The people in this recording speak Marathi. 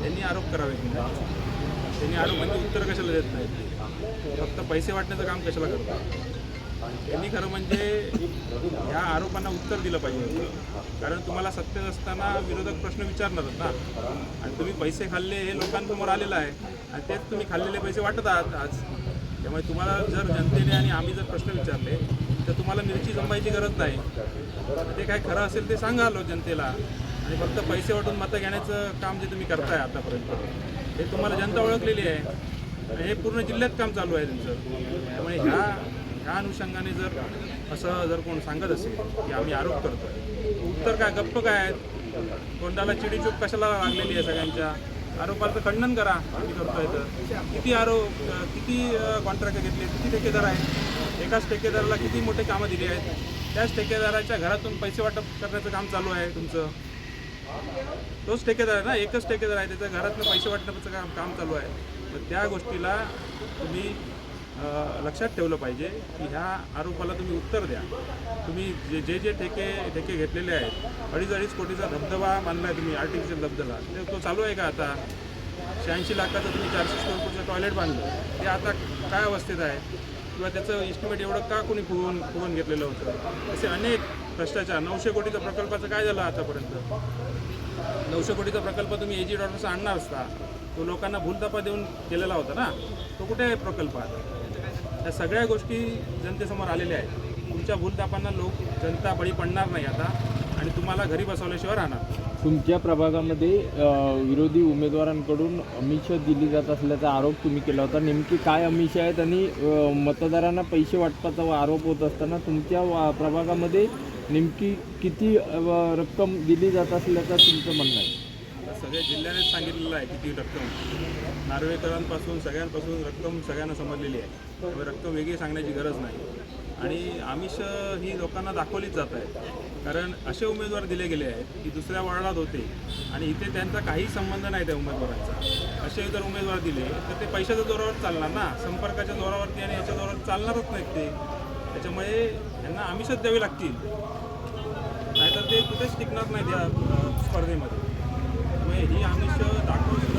त्यांनी आरोप करावे. त्यांनी आरोप म्हणजे उत्तर कशाला देत नाहीत? फक्त पैसे वाटण्याचं काम कशाला करतात? त्यांनी खरं म्हणजे ह्या आरोपांना उत्तर दिलं पाहिजे. कारण तुम्हाला सत्तेत असताना विरोधक प्रश्न विचारणारच ना. आणि तुम्ही पैसे खाल्ले हे लोकांसमोर आलेलं आहे. आणि तेच तुम्ही खाल्लेले पैसे वाटत आहात आज. त्यामुळे तुम्हाला जर जनतेने आणि आम्ही जर प्रश्न विचारले तर तुम्हाला मिरची जमवायची गरज नाही. ते काय खरं असेल ते सांगा लो जनतेला. आणि फक्त पैसे वाटून मतं घेण्याचं काम जे तुम्ही करताय आतापर्यंत हे तुम्हाला जनता ओळखलेली आहे. हे पूर्ण जिल्ह्यात काम चालू आहे तुमचं त्यामुळे ह्या ह्या अनुषंगाने जर असं जर कोण सांगत असेल की आम्ही आरोप करतोय उत्तर काय गप्प काय आहेत? तोंडाला चिडीचूप कशाला लागलेली आहे सगळ्यांच्या? आरोपाचं खंडन करा आम्ही करतोय तर. किती आरोप किती कॉन्ट्रॅक्ट घेतले किती ठेकेदार आहेत? एकाच ठेकेदाराला किती मोठे कामं दिली आहेत? त्याच ठेकेदाराच्या घरातून पैसे वाटप करण्याचं काम चालू आहे तुमचं. तोच ठेकेदार आहे ना एकच ठेकेदार आहे त्याच्या घरातनं पैसे वाटण्याचं काम काम चालू आहे. तर त्या गोष्टीला तुम्ही लक्षात ठेवलं पाहिजे की ह्या आरोपाला तुम्ही उत्तर द्या. तुम्ही जे जे जे ठेके ठेके घेतलेले आहेत अडीच अडीच कोटीचा धबधबा मानला आहे तुम्ही आर्टिफिशियल धबधबा. ते तो चालू आहे का आता? शहाऐंशी लाखाचं तुम्ही चारशे स्क्वेअर फूटचं टॉयलेट बांधलं. ते आता काय अवस्थेत आहे? किंवा त्याचं इस्टिमेट एवढं का कोणी फुगवून फुगवून घेतलेलं होतं? असे अनेक भ्रष्टाचार. नऊशे कोटीचं प्रकल्पाचं काय झालं आतापर्यंत? नऊशे कोटीचा प्रकल्प तुम्ही एजी डॉक्टरचा आणणार असता. तो लोकांना भूलतापा देऊन केलेला होता ना? तो कुठे आहे प्रकल्प आता? सगळ्या गोष्टी जनतेसमोर आलेल्या आहेत. तुमच्या भूलतापांना लोक जनता बळी पडणार नाही आता. आणि तुम्हाला घरी बसवल्याशिवाय राहणार. तुमच्या प्रभागामध्ये विरोधी उमेदवारांकडून अमिष दिली जात असल्याचा आरोप तुम्ही केला होता. नेमकी काय अमिष आहेत आणि मतदारांना पैसे वाटपाचा आरोप होत असताना तुमच्या वा- प्रभागामध्ये नेमकी किती रक्कम दिली जात असल्याचं तुमचं म्हणणं आहे? आता सगळ्या जिल्ह्यानेच सांगितलेलं आहे किती रक्कम. नार्वेकरांपासून सगळ्यांपासून रक्कम सगळ्यांना समजलेली आहे. त्यामुळे रक्कम वेगळी सांगण्याची गरज नाही. आणि आमिष ही लोकांना दाखवलीच जात आहे. कारण असे उमेदवार दिले गेले आहेत की दुसऱ्या वॉर्डात होते आणि इथे त्यांचा काही संबंध नाही त्या उमेदवारांचा. असे जर उमेदवार दिले तर ते पैशाच्या जोरावर चालणार ना? संपर्काच्या जोरावरती आणि याच्या जोरावर चालणारच नाहीत ते. त्याच्यामुळे यांना आमिषच द्यावे लागतील. नाहीतर ते कुठेच टिकणार नाही त्या स्पर्धेमध्ये. त्यामुळे ही आमिष दाखवून